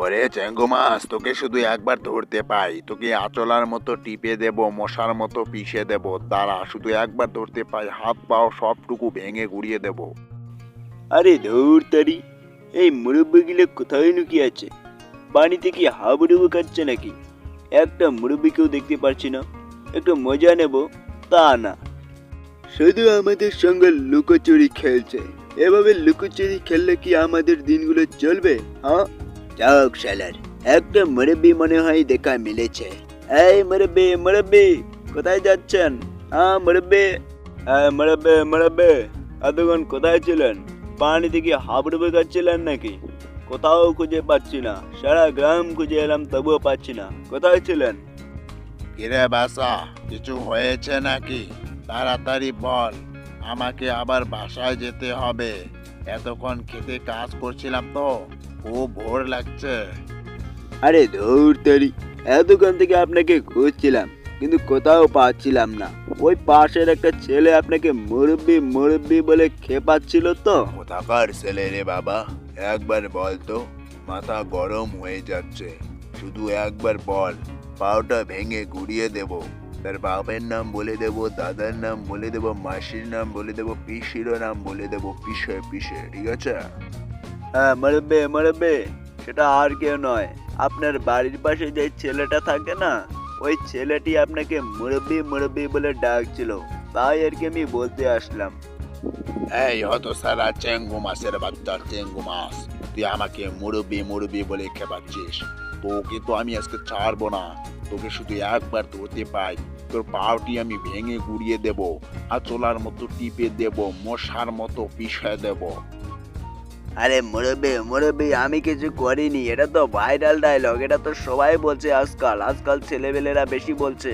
ওরে চেঙ্গু মাছ তোকে শুধু একবার ধরতে পাই। তোকে আচলার মতো টিপে দেব মশার মতো পিষে দেব। তারা শুধু একবার ধরতে পাই হাত পাও সবটুকু ভেঙে গুড়িয়ে দেব। আরে ধর তারি এই মুরব্বিগুলো কোথায় লুকিয়ে আছে? পানিতে কি হাবুডুবু খাচ্ছে নাকি? একটা মুরব্বিকেও দেখতে পারছি না। একটু মজা নেব তা না। শুধু আমাদের সঙ্গে লুকোচুরি খেলছে। এভাবে লুকোচুরি খেললে কি আমাদের দিনগুলো চলবে হ্যাঁ যাক শালার একটা মুরব্বি মনে হয় দেখা মিলেছে। এই মুরব্বি মুরব্বি, কোথায় যাচ্ছেন? হ্যাঁ মুরব্বি। হ্যাঁ মুরব্বি মুরব্বি, এতক্ষণ কোথায় ছিলেন? পানিতে কি হাবুডুবু খাচ্ছিলেন নাকি? কোথাও খুঁজে পাচ্ছি না। সারা গ্রাম খুঁজে এলাম, তবুও পাচ্ছি না। কোথায় ছিলেন? কিরে বাসা, কিছু হয়েছে নাকি? তাড়াতাড়ি বল। আমাকে আবার বাসায় যেতে হবে। এতক্ষণ খেতে কাজ করছিলাম তো। খুব ভোর লাগছে। আরে ধুর তেরি এতক্ষণ থেকে আপনাকে খুঁজছিলাম কিন্তু কোথাও পাচ্ছিলাম না। ওই পাশের একটা ছেলে আপনাকে মুরব্বি মুরব্বি বলে খেপাচ্ছিল তো। কোথাকার ছেলে রে বাবা একবার বল তো মাথা গরম হয়ে যাচ্ছে। শুধু একবার বল পাওটা ভেঙে গুড়িয়ে দেব। তার বাবার নাম বলে দেব দাদার নাম বলে দেব মাসির নাম বলে দেব পিসিরও নাম বলে দেব পিসে পিসে ঠিক আছে? হ্যাঁ মুরব্বি মুরব্বি সেটা আর কেউ নয়। আপনার বাড়ির পাশে যে ছেলেটা থাকে না, ওই ছেলেটি আপনাকে মুরব্বি মুরব্বি বলে ডাকছিল। তাই আর কি আমি বলতে আসলাম। এই হতো সারা চেঙ্গু মাছের বাচ্চা, চেঙ্গু মাছ। তুই আমাকে মুরব্বি মুরব্বি বলে খেপাচ্ছিস। তোকে তো আমি আজকে ছাড়বো না। তোকে শুধু একবার ধরতে পাই। তোর পাওটি আমি ভেঙে গুড়িয়ে দেব। চোলার মতো টিপে দেব, মশার মতো পিষে দেব। আরে মুরব্বী মুরব্বী, আমি কিছু করিনি, এটা তো ভাইরাল ডায়লগ এটা তো সবাই বলছে আজকাল আজকাল ছেলেবেলেরা বেশি বলছে।